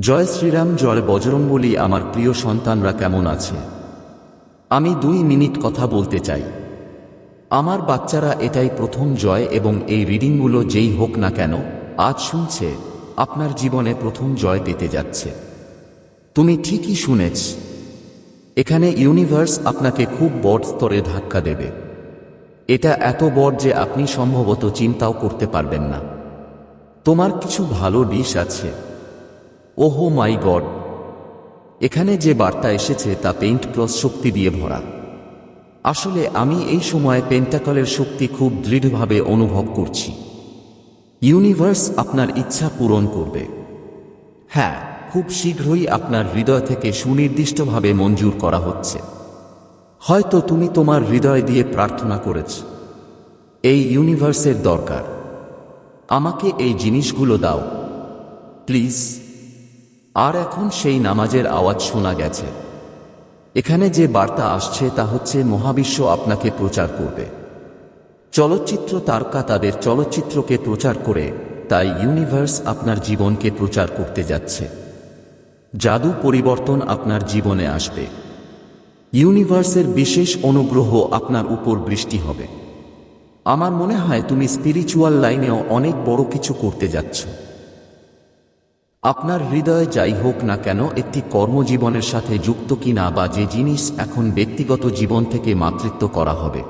জয় শ্রীরাম, জয় বজরঙ্গলি আমার প্রিয় সন্তানরা কেমন আছে? আমি দুই মিনিট কথা বলতে চাই। আমার বাচ্চারা এটাই প্রথম জয় এবং এই রিডিংগুলো যেই হোক না কেন, আজ শুনছে, আপনার জীবনে প্রথম জয় পেতে যাচ্ছে। তুমি ঠিকই শুনেছ। এখানে ইউনিভার্স আপনাকে খুব বড় স্তরে ধাক্কা দেবে। এটা এত বড় যে আপনি সম্ভবত চিন্তাও করতে পারবেন না। তোমার কিছু ভালো ডিশ আছে। ওহো মাই গড। এখানে যে বার্তা এসেছে তা পেইন্ট প্লস শক্তি দিয়ে ভরা। আসলে আমি এই সময় পেন্টাকলের শক্তি খুব দৃঢ়ভাবে অনুভব করছি। ইউনিভার্স আপনার ইচ্ছা পূরণ করবে। হ্যাঁ খুব শীঘ্রই আপনার হৃদয় থেকে সুনির্দিষ্টভাবে মঞ্জুর করা হচ্ছে। হয়তো তুমি তোমার হৃদয় দিয়ে প্রার্থনা করেছ। এই ইউনিভার্সের দরকার। আমাকে এই জিনিসগুলো দাও। প্লিজ। আর এখন সেই নামাজের আওয়াজ শোনা গেছে। এখানে যে বার্তা আসছে তা হচ্ছে মহাবিশ্ব আপনাকে প্রচার করবে। চলচ্চিত্র তারকা তাদের চলচ্চিত্রকে প্রচার করে, তাই ইউনিভার্স আপনার জীবনকে প্রচার করতে যাচ্ছে। জাদু পরিবর্তন আপনার জীবনে আসবে। ইউনিভার্সের বিশেষ অনুগ্রহ আপনার উপর বৃষ্টি হবে। আমার মনে হয় তুমি স্পিরিচুয়াল লাইনেও অনেক বড় কিছু করতে যাচ্ছ। আপনার হৃদয় যাই হোক না কেন একটি কর্মজীবনের সাথে যুক্ত কিনা বা যে জিনিস এখন ব্যক্তিগত জীবন থেকে মাতৃত্ব করা হবে।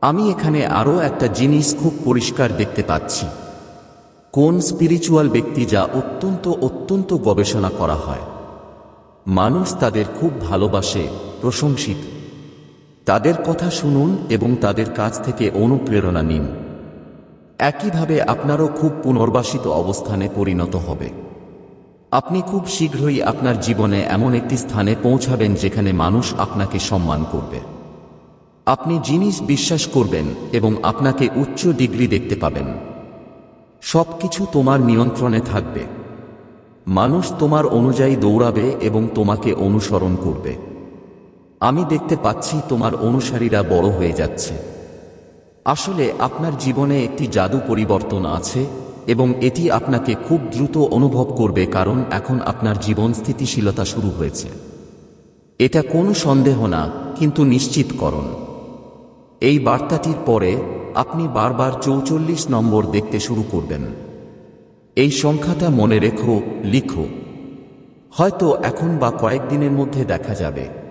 আমি এখানে আরও একটা জিনিস খুব পরিষ্কার দেখতে পাচ্ছি। কোন স্পিরিচুয়াল ব্যক্তি যা অত্যন্ত অত্যন্ত গবেষণা করা হয়। মানুষ তাদের খুব ভালোবাসে, প্রশংসিত। তাদের কথা শুনুন এবং তাদের কাছ থেকে অনুপ্রেরণা নিন। একইভাবে আপনারও খুব পুনর্বাসিত অবস্থানে পরিণত হবে। আপনি খুব শীঘ্রই আপনার জীবনে এমন একটি স্থানে পৌঁছাবেন যেখানে মানুষ আপনাকে সম্মান করবে। আপনি জিনিস বিশ্বাস করবেন এবং আপনাকে উচ্চ ডিগ্রি দেখতে পাবেন। সব কিছু তোমার নিয়ন্ত্রণে থাকবে। মানুষ তোমার অনুযায়ী দৌড়াবে এবং তোমাকে অনুসরণ করবে। আমি দেখতে পাচ্ছি তোমার অনুসারীরা বড় হয়ে যাচ্ছে। আসলে আপনার জীবনে একটি জাদু পরিবর্তন আছে এবং এটি আপনাকে খুব দ্রুত অনুভব করবে কারণ এখন আপনার জীবন স্থিতিশীলতা শুরু হয়েছে। এটা কোনো সন্দেহ না, কিন্তু নিশ্চিত করণ এই বার্তাটির পরে আপনি বারবার চৌচল্লিশ নম্বর দেখতে শুরু করবেন। এই সংখ্যাটা মনে রেখো, লিখো। হয়তো এখন বা কয়েকদিনের মধ্যে দেখা যাবে।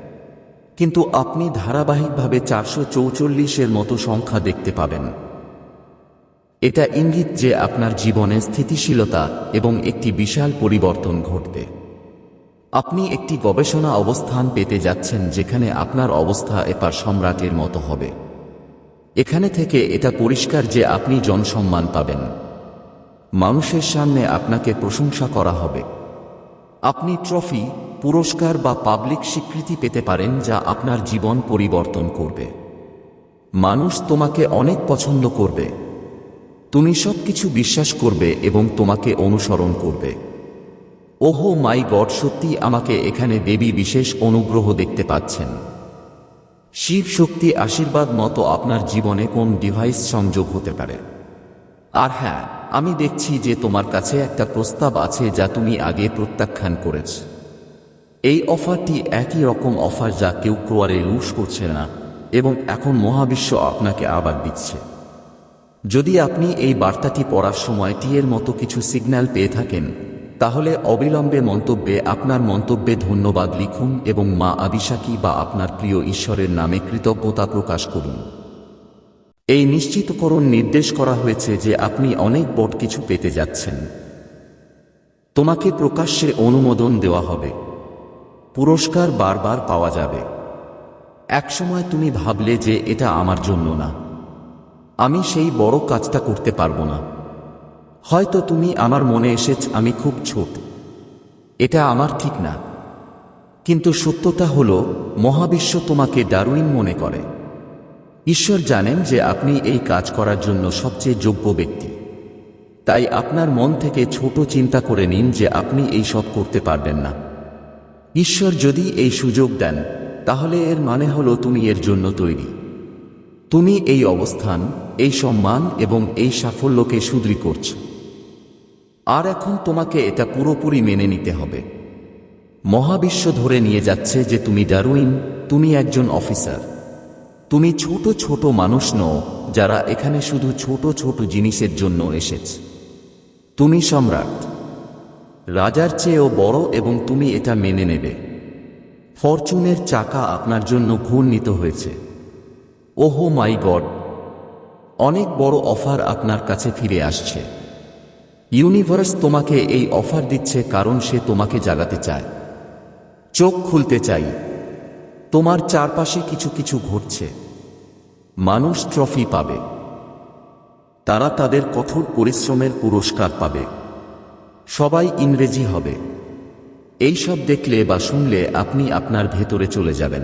কিন্তু আপনি ধারাবাহিকভাবে চারশো চৌচল্লিশের মতো সংখ্যা দেখতে পাবেন। এটা ইঙ্গিত যে আপনার জীবনে স্থিতিশীলতা এবং একটি বিশাল পরিবর্তন ঘটবে। আপনি একটি গবেষণা অবস্থান পেতে যাচ্ছেন যেখানে আপনার অবস্থা এপার সম্রাটের মতো হবে। এখানে থেকে এটা পরিষ্কার যে আপনি জনসম্মান পাবেন। মানুষের সামনে আপনাকে প্রশংসা করা হবে। আপনি ট্রফি পুরস্কার বা পাবলিক স্বীকৃতি পেতে পারেন যা আপনার জীবন পরিবর্তন করবে। মানুষ তোমাকে অনেক পছন্দ করবে। তুমি সব কিছু বিশ্বাস করবে এবং তোমাকে অনুসরণ করবে। ওহো মাই গড, সত্যি আমাকে এখানে দেবী বিশেষ অনুগ্রহ দেখতে পাচ্ছেন। শিব শক্তি আশীর্বাদ মতো আপনার জীবনে কোন ডিভাইস সংযোগ হতে পারে। আর হ্যাঁ আমি দেখছি যে তোমার কাছে একটা প্রস্তাব আছে যা তুমি আগে প্রত্যাখ্যান করেছ। এই অফারটি একই রকম অফার যা কেউ ক্রোয়ারে লুস করছে না এবং এখন মহাবিশ্ব আপনাকে আবার দিচ্ছে। যদি আপনি এই বার্তাটি পড়ার সময় টিয়ের মতো কিছু সিগন্যাল পেয়ে থাকেন, তাহলে অবিলম্বে মন্তব্যে আপনার মন্তব্যে ধন্যবাদ লিখুন এবং মা আবিশাকি বা আপনার প্রিয় ঈশ্বরের নামে কৃতজ্ঞতা প্রকাশ করুন। এই নিশ্চিতকরণ নির্দেশ করা হয়েছে যে আপনি অনেক বড় কিছু পেতে যাচ্ছেন। তোমাকে প্রকাশ্যে অনুমোদন দেওয়া হবে। পুরস্কার বারবার পাওয়া যাবে। একসময় তুমি ভাবলে যে এটা আমার জন্য না। আমি সেই বড় কাজটা করতে পারব না। হয়তো তুমি আমার মনে এসেছ, আমি খুব ছোট। এটা আমার ঠিক না। কিন্তু সত্যতা হল, মহাবিশ্ব তোমাকে ডারুইন মনে করে। ঈশ্বর জানেন যে আপনি এই কাজ করার জন্য সবচেয়ে যোগ্য ব্যক্তি। তাই আপনার মন থেকে ছোট চিন্তা করে নিন যে আপনি এই সব করতে পারবেন না। ঈশ্বর যদি এই সুযোগ দেন, তাহলে এর মানে হলো তুমি এর জন্য তৈরি। তুমি এই অবস্থান, এই সম্মান এবং এই সাফল্যকে সুদৃঢ় করছ। আর এখন তোমাকে এটা পুরোপুরি মেনে নিতে হবে। মহাবিশ্ব ধরে নিয়ে যাচ্ছে যে তুমি ডারুইন তুমি একজন অফিসার। তুমি ছোট ছোট মানুষ নও, যারা এখানে শুধু ছোট ছোট জিনিসের জন্য এসেছে। তুমি সম্রাট। রাজার চেয়েও বড় এবং তুমি এটা মেনে নেবে। ফরচুনের চাকা আপনার জন্য ঘূর্ণিত হয়েছে। ওহো মাই গড, অনেক বড় অফার আপনার কাছে ফিরে আসছে। ইউনিভার্স তোমাকে এই অফার দিচ্ছে কারণ সে তোমাকে জাগাতে চায়। চোখ খুলতে চাই। তোমার চারপাশে কিছু কিছু ঘটছে। মানুষ ট্রফি পাবে। তারা তাদের কঠোর পরিশ্রমের পুরস্কার পাবে। সবাই ইংরেজি হবে। এইসব দেখলে বা শুনলে আপনি আপনার ভেতরে চলে যাবেন।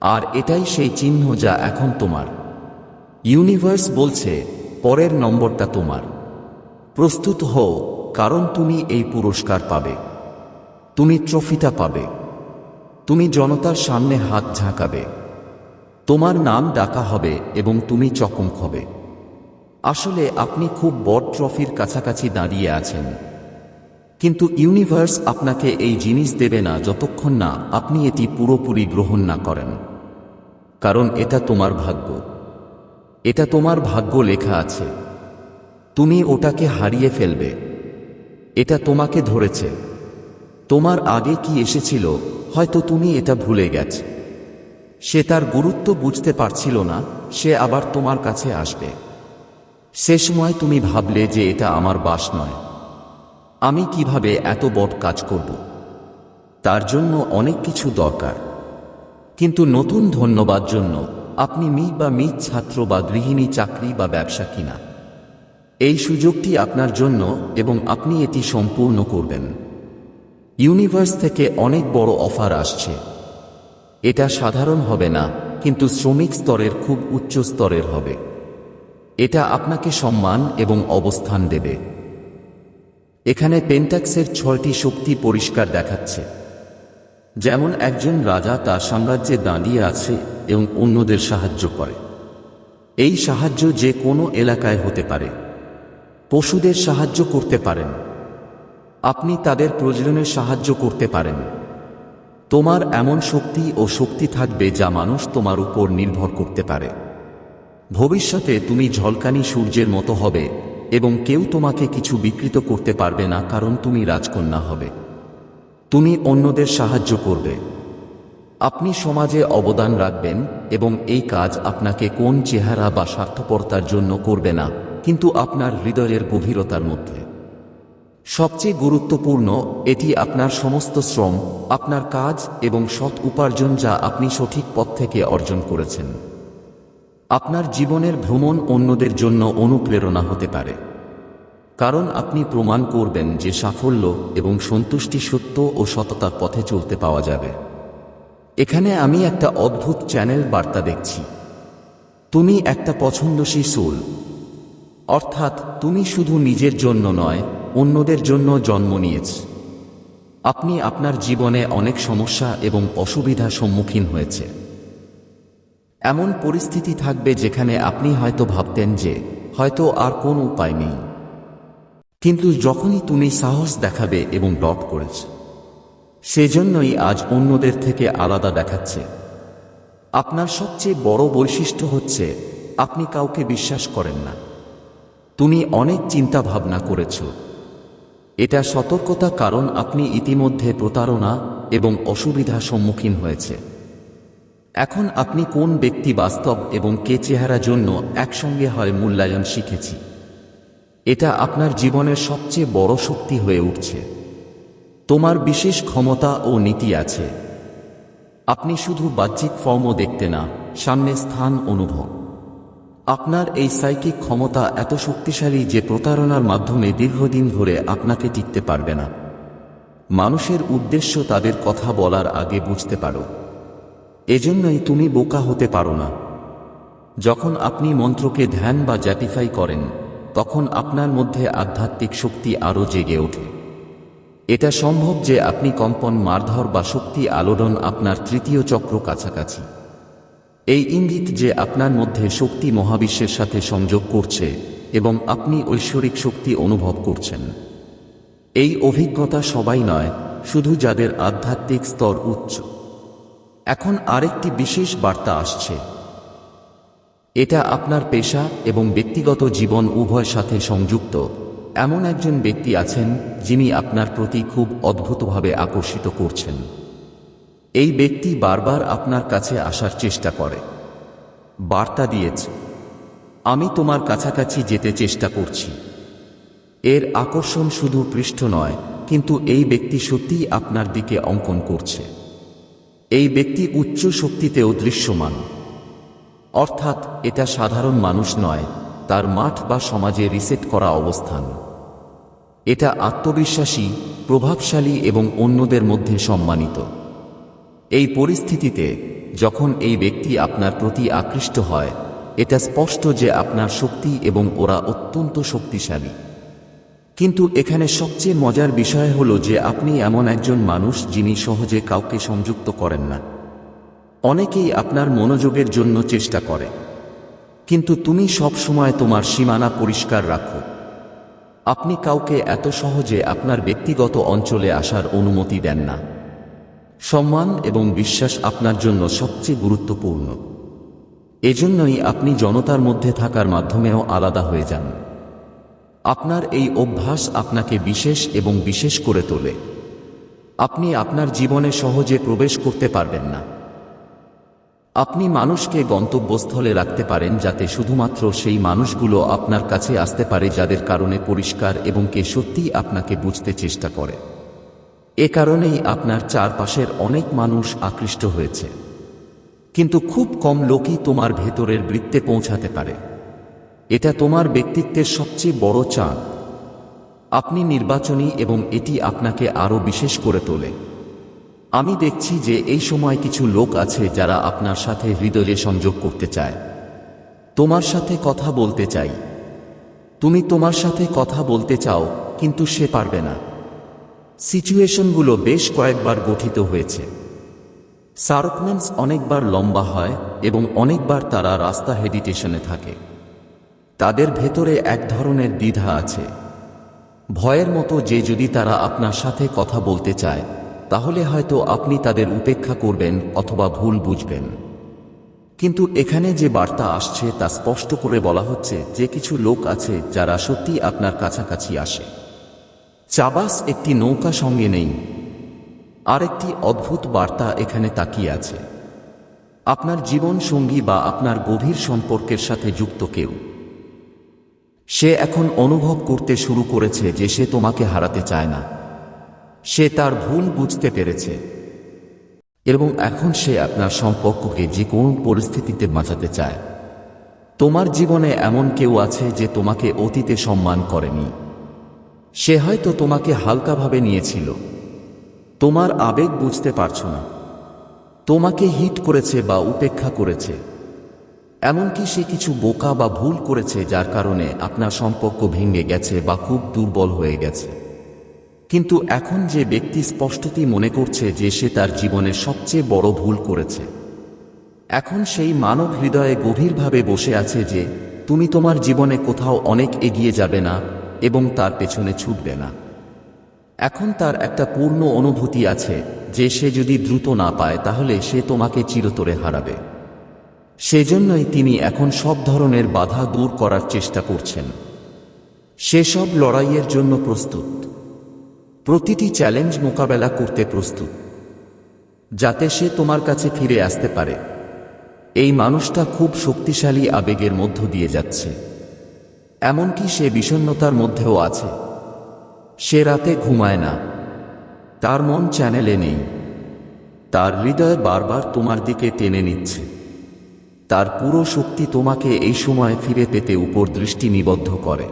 আর এটাই সেই চিহ্ন যা এখন তোমার। ইউনিভার্স বলছে, পরের নম্বরটা তোমার। প্রস্তুত হও, কারণ তুমি এই পুরস্কার পাবে। তুমি ট্রফিটা পাবে। তুমি জনতার সামনে হাত ঝাঁকাবে। তোমার নাম ডাকা হবে এবং তুমি চকমক হবে। আসলে আপনি খুব বড় ট্রফির কাছাকাছি দাঁড়িয়ে আছেন। কিন্তু ইউনিভার্স আপনাকে এই জিনিস দেবে না যতক্ষণ না আপনি এটি পুরোপুরি গ্রহণ না করেন। কারণ এটা তোমার ভাগ্য। এটা তোমার ভাগ্য লেখা আছে। তুমি ওটাকে হারিয়ে ফেলবে। এটা তোমাকে ধরেছে। তোমার আগে কি এসেছিল, হয়তো তুমি এটা ভুলে গেছ। সে তার গুরুত্ব বুঝতে পারছিল না, সে আবার তোমার কাছে আসবে। সে সময় তুমি ভাবলে যে এটা আমার বাস নয়। আমি কীভাবে এত বড় কাজ করব? তার জন্য অনেক কিছু দরকার। কিন্তু নতুন ধন্যবাদ জন্য আপনি মি বা মি ছাত্র বা গৃহিণী চাকরি বা ব্যবসা কিনা। এই সুযোগটি আপনার জন্য এবং আপনি এটি সম্পূর্ণ করবেন। ইউনিভার্স থেকে অনেক বড় অফার আসছে। এটা সাধারণ হবে না, কিন্তু শ্রমিক স্তরের খুব উচ্চ স্তরের হবে। এটা আপনাকে সম্মান এবং অবস্থান দেবে। এখানে পেন্টাক্সের ছয়টি শক্তি পরিষ্কার দেখাচ্ছে। যেমন একজন রাজা তার সাম্রাজ্যে দাঁড়িয়ে আছে এবং অন্যদের সাহায্য করে। এই সাহায্য যে কোনো এলাকায় হতে পারে। পশুদের সাহায্য করতে পারেন। আপনি তাদের প্রয়োজনে সাহায্য করতে পারেন। তোমার এমন শক্তি ও শক্তি থাকবে যা মানুষ তোমার উপর নির্ভর করতে পারে। ভবিষ্যতে তুমি ঝলকানি সূর্যের মতো হবে এবং কেউ তোমাকে কিছু বিকৃত করতে পারবে না কারণ তুমি রাজকন্যা হবে। তুমি অন্যদের সাহায্য করবে। আপনি সমাজে অবদান রাখবেন এবং এই কাজ আপনাকে কোন চেহারা বা স্বার্থপরতার জন্য করবে না, কিন্তু আপনার হৃদয়ের গভীরতার মধ্যে। সবচেয়ে গুরুত্বপূর্ণ, এটি আপনার সমস্ত শ্রম, আপনার কাজ এবং সৎ উপার্জন যা আপনি সঠিক পথ থেকে অর্জন করেছেন। আপনার জীবনের ভ্রমণ অন্যদের জন্য অনুপ্রেরণা হতে পারে। কারণ আপনি প্রমাণ করবেন যে সাফল্য এবং সন্তুষ্টি সত্য ও সততার পথে চলতে পাওয়া যাবে। এখানে আমি একটা অদ্ভুত চ্যানেল বার্তা দেখছি। তুমি একটা পছন্দসী সোল। অর্থাৎ তুমি শুধু নিজের জন্য নয়, অন্যদের জন্য জন্ম নিয়েছ। আপনি আপনার জীবনে অনেক সমস্যা এবং অসুবিধা সম্মুখীন হয়েছে। এমন পরিস্থিতি থাকবে যেখানে আপনি হয়তো ভাবতেন যে হয়তো আর কোন উপায় নেই। কিন্তু যখনই তুমি সাহস দেখাবে এবং ডট করেছ, সেজন্যই আজ অন্যদের থেকে আলাদা দেখাচ্ছে। আপনার সবচেয়ে বড় বৈশিষ্ট্য হচ্ছে, আপনি কাউকে বিশ্বাস করেন না। তুমি অনেক চিন্তা ভাবনা করেছ। এটা সতর্কতা কারণ আপনি ইতিমধ্যে প্রতারণা এবং অসুবিধা সম্মুখীন হয়েছে। এখন আপনি কোন ব্যক্তি বাস্তব এবং কে চেহারা জন্য একসঙ্গে হয় মূল্যায়ন শিখেছি? এটা আপনার জীবনের সবচেয়ে বড় শক্তি হয়ে উঠছে। তোমার বিশেষ ক্ষমতা ও নীতি আছে। আপনি শুধু বাহ্যিক ফর্মও দেখতে না, সামনে স্থান অনুভব। আপনার এই সাইকিক ক্ষমতা এত শক্তিশালী যে প্রতারণার মাধ্যমে দীর্ঘদিন ধরে আপনাকে টিকতে পারবে না। মানুষের উদ্দেশ্য তাদের কথা বলার আগে বুঝতে পারো। এজন্যই তুমি বোকা হতে পারো না। যখন আপনি মন্ত্রকে ধ্যান বা জ্যাপিফাই করেন, তখন আপনার মধ্যে আধ্যাত্মিক শক্তি আরও জেগে ওঠে। এটা সম্ভব যে আপনি কম্পন মারধর বা শক্তি আলোড়ন আপনার তৃতীয় চক্র কাছাকাছি। এই ইঙ্গিত যে আপনার মধ্যে শক্তি মহাবিশ্বের সাথে সংযোগ করছে এবং আপনি ঐশ্বরিক শক্তি অনুভব করছেন। এই অভিজ্ঞতা সবাই নয়, শুধু যাদের আধ্যাত্মিক স্তর উচ্চ। এখন আরেকটি বিশেষ বার্তা আসছে। এটা আপনার পেশা এবং ব্যক্তিগত জীবন উভয় সাথে সংযুক্ত। এমন একজন ব্যক্তি আছেন যিনি আপনার প্রতি খুব অদ্ভুতভাবে আকর্ষিত করছেন। এই ব্যক্তি বারবার আপনার কাছে আসার চেষ্টা করে। বার্তা দিয়েছে, আমি তোমার কাছাকাছি যেতে চেষ্টা করছি। এর আকর্ষণ শুধু পৃষ্ঠ নয়, কিন্তু এই ব্যক্তি সত্যিই আপনার দিকে অঙ্কন করছে। এই ব্যক্তি উচ্চ শক্তিতেও দৃশ্যমান। অর্থাৎ এটা সাধারণ মানুষ নয়, তার মাঠ বা সমাজে রিসেট করা অবস্থান। এটা আত্মবিশ্বাসী, প্রভাবশালী এবং অন্যদের মধ্যে সম্মানিত। এই পরিস্থিতিতে যখন এই ব্যক্তি আপনার প্রতি আকৃষ্ট হয়, এটা স্পষ্ট যে আপনার শক্তি এবং ওরা অত্যন্ত শক্তিশালী। কিন্তু এখানে সবচেয়ে মজার বিষয় হল যে আপনি এমন একজন মানুষ যিনি সহজে কাউকে সংযুক্ত করেন না। অনেকেই আপনার মনোযোগের জন্য চেষ্টা করে। কিন্তু তুমি সব সময় তোমার সীমানা পরিষ্কার রাখো। আপনি কাউকে এত সহজে আপনার ব্যক্তিগত অঞ্চলে আসার অনুমতি দেন না। সম্মান এবং বিশ্বাস আপনার জন্য সবচেয়ে গুরুত্বপূর্ণ। এজন্যই আপনি জনতার মধ্যে থাকার মাধ্যমেও আলাদা হয়ে যান। আপনার এই অভ্যাস আপনাকে বিশেষ এবং বিশেষ করে তোলে। আপনি আপনার জীবনে সহজে প্রবেশ করতে পারবেন না। আপনি মানুষকে গন্তব্যস্থলে রাখতে পারেন যাতে শুধুমাত্র সেই মানুষগুলো আপনার কাছে আসতে পারে যাদের কারণে পরিষ্কার এবং কে সত্যিই আপনাকে বুঝতে চেষ্টা করে। এ কারণেই আপনার চারপাশের অনেক মানুষ আকৃষ্ট হয়েছে। কিন্তু খুব কম লোকই তোমার ভেতরের বৃত্তে পৌঁছাতে পারে। এটা তোমার ব্যক্তিত্বের সবচেয়ে বড় চাঁদ। আপনি নির্বাচনী এবং এটি আপনাকে আরও বিশেষ করে তোলে। আমি দেখছি যে এই সময় কিছু লোক আছে যারা আপনার সাথে হৃদয়ে সংযোগ করতে চায়। তোমার সাথে কথা বলতে চাই। তুমি তোমার সাথে কথা বলতে চাও, কিন্তু সে পারবে না। সিচুয়েশনগুলো বেশ কয়েকবার গঠিত হয়েছে। সারকমেন্স অনেকবার লম্বা হয় এবং অনেকবার তারা রাস্তা হেডিটেশনে থাকে। তাদের ভেতরে এক ধরনের দ্বিধা আছে। ভয়ের মতো যে যদি তারা আপনার সাথে কথা বলতে চায়, তাহলে হয়তো আপনি তাদের উপেক্ষা করবেন অথবা ভুল বুঝবেন। কিন্তু এখানে যে বার্তা আসছে তা স্পষ্ট করে বলা হচ্ছে যে কিছু লোক আছে যারা সত্যি আপনার কাছাকাছি আসে। চাবাস একটি নৌকা সঙ্গে নেই। আরেকটি অদ্ভুত বার্তা এখানে তাকিয়ে আছে। আপনার জীবন সঙ্গী বা আপনার গভীর সম্পর্কের সাথে যুক্ত কেউ। সে এখন অনুভব করতে শুরু করেছে যে সে তোমাকে হারাতে চায় না। সে তার ভুল বুঝতে পেরেছে। এবং এখন সে আপনার সম্পর্ককে যে কোন পরিস্থিতিতে বাঁচাতে চায়। তোমার জীবনে এমন কেউ আছে যে তোমাকে অতীতে সম্মান করেনি। সে হয়তো তোমাকে হালকাভাবে নিয়েছিল। তোমার আবেগ বুঝতে পারছ না। তোমাকে হিট করেছে বা উপেক্ষা করেছে। এমনকি সে কিছু বোকা বা ভুল করেছে যার কারণে আপনার সম্পর্ক ভেঙে গেছে বা খুব দুর্বল হয়ে গেছে। কিন্তু এখন যে ব্যক্তি স্পষ্টতই মনে করছে যে সে তার জীবনের সবচেয়ে বড় ভুল করেছে, এখন সেই মানব হৃদয়ে গভীরভাবে বসে আছে যে, তুমি তোমার জীবনে কোথাও অনেক এগিয়ে যাবে না এবং তার পেছনে ছুটবে না। এখন তার একটা পূর্ণ অনুভূতি আছে যে সে যদি দ্রুত না পায় তাহলে সে তোমাকে চিরতরে হারাবে। সেজন্যই তিনি এখন সব ধরনের বাধা দূর করার চেষ্টা করছেন। সেসব লড়াইয়ের জন্য প্রস্তুত। প্রতিটি চ্যালেঞ্জ মোকাবেলা করতে প্রস্তুত। যাতে সে তোমার কাছে ফিরে আসতে পারে। এই মানুষটা খুব শক্তিশালী আবেগের মধ্য দিয়ে যাচ্ছে। এমনকি সে বিষণ্নতার মধ্যেও আছে। সে রাতে ঘুমায় না। তার মন চ্যানেলে নেই। তার হৃদয় বারবার তোমার দিকে টেনে নিচ্ছে। তার পুরো শক্তি তোমাকে এই সময় ফিরে পেতে উপর দৃষ্টি নিবদ্ধ করে।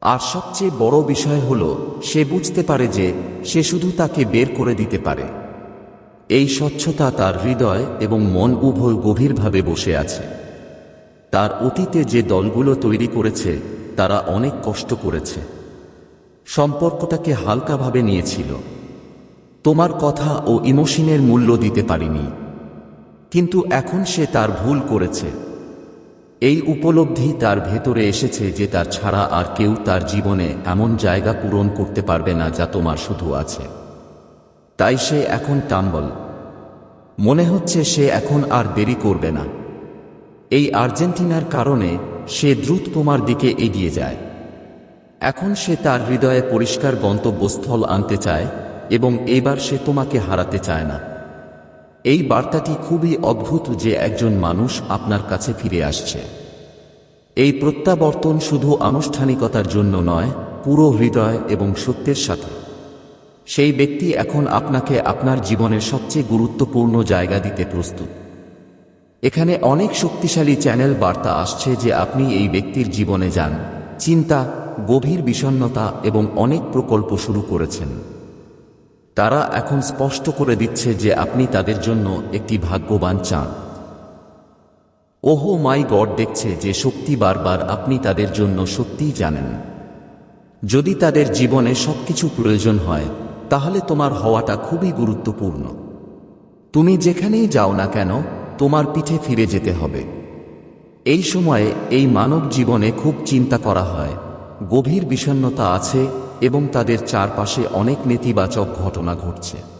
আর সবচেয়ে বড় বিষয় হল, সে বুঝতে পারে যে সে শুধু তাকে বের করে দিতে পারে। এই স্বচ্ছতা তার হৃদয় এবং মন উভয় গভীরভাবে বসে আছে। তার অতীতে যে দলগুলো তৈরি করেছে, তারা অনেক কষ্ট করেছে। সম্পর্কটাকে হালকাভাবে নিয়েছিল। তোমার কথা ও ইমোশনের মূল্য দিতে পারিনি। কিন্তু এখন সে তার ভুল করেছে। এই উপলব্ধি তার ভেতরে এসেছে যে তার ছাড়া আর কেউ তার জীবনে এমন জায়গা পূরণ করতে পারবে না যা তোমার শুধু আছে। তাই সে এখন টাম্বল মনে হচ্ছে সে এখন আর দেরি করবে না। এই আর্জেন্টিনার কারণে সে দ্রুত তোমার দিকে এগিয়ে যায়। এখন সে তার হৃদয়ে পরিষ্কার গন্তব্যস্থল আনতে চায় এবং এবার সে তোমাকে হারাতে চায় না। এই বার্তাটি খুবই অদ্ভুত যে একজন মানুষ আপনার কাছে ফিরে আসছে। এই প্রত্যাবর্তন শুধু আনুষ্ঠানিকতার জন্য নয়, পুরো হৃদয় এবং সত্যের সাথে। সেই ব্যক্তি এখন আপনাকে আপনার জীবনের সবচেয়ে গুরুত্বপূর্ণ জায়গা দিতে প্রস্তুত। এখানে অনেক শক্তিশালী চ্যানেল বার্তা আসছে যে আপনি এই ব্যক্তির জীবনে যান, চিন্তা, গভীর বিষণ্ণতা এবং অনেক প্রকল্প শুরু করেছেন। তারা এখন স্পষ্ট করে দিচ্ছে যে আপনি তাদের জন্য একটি ভাগ্যবান চান ওহো মাই গড দেখছে যে শক্তি বারবার আপনি তাদের জন্য সত্যিই জানেন। যদি তাদের জীবনে সবকিছু প্রয়োজন হয়, তাহলে তোমার হওয়াটা খুবই গুরুত্বপূর্ণ। তুমি যেখানেই যাও না কেন, তোমার পিঠে ফিরে যেতে হবে। এই সময়ে এই মানব জীবনে খুব চিন্তা করা হয়, গভীর বিষণ্ণতা আছে এবং তাদের চারপাশে অনেক নেতিবাচক ঘটনা ঘটছে।